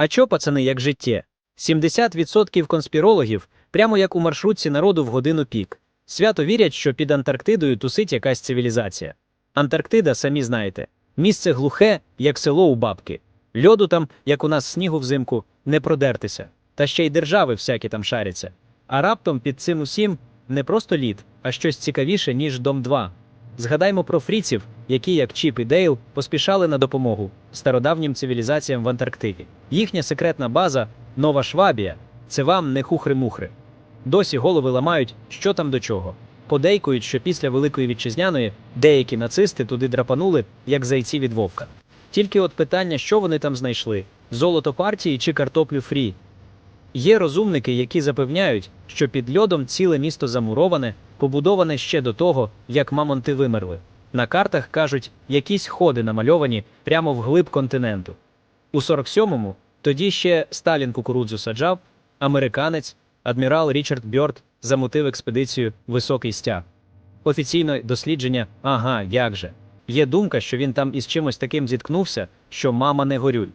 А чо, пацани, як життє? 70% конспірологів, прямо як у маршрутці народу в годину пік, свято вірять, що під Антарктидою тусить якась цивілізація. Антарктида, самі знаєте, місце глухе, як село у бабки. Льоду там, як у нас снігу взимку, не продертися. Та ще й держави всякі там шаряться. А раптом під цим усім не просто лід, а щось цікавіше, ніж Дом 2. Згадаймо про фріців, які, як Чіп і Дейл, поспішали на допомогу стародавнім цивілізаціям в Антарктиді. Їхня секретна база Нова Швабія це вам не хухри-мухри. Досі голови ламають, що там до чого. Подейкують, що після Великої Вітчизняної деякі нацисти туди драпанули, як зайці від вовка. Тільки от питання, що вони там знайшли: золото партії чи картоплю фрі. Є розумники, які запевняють, що під льодом ціле місто замуроване, побудоване ще до того, як мамонти вимерли. На картах кажуть, якісь ходи намальовані прямо вглиб континенту. У 47-му тоді ще Сталін кукурудзу саджав, американець, адмірал Річард Бьорд замутив експедицію Високий стяг. Офіційне дослідження, ага, як же. Є думка, що він там із чимось таким зіткнувся, що мама не горюй.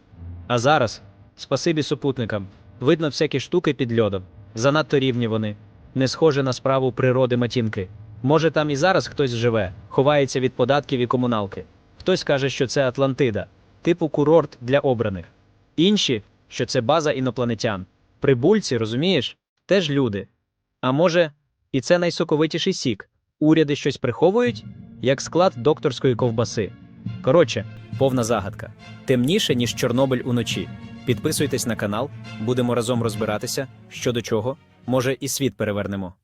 А зараз, спасибі супутникам, видно всякі штуки під льодом. Занадто рівні вони, не схоже на справу природи матінки. Може, там і зараз хтось живе, ховається від податків і комуналки. Хтось каже, що це Атлантида, типу курорт для обраних. Інші, що це база інопланетян. Прибульці, розумієш, теж люди. А може, і це найсоковитіший сік. Уряди щось приховують, як склад докторської ковбаси. Коротше, повна загадка. Темніше, ніж Чорнобиль уночі. Підписуйтесь на канал, будемо разом розбиратися, що до чого, може, і світ перевернемо.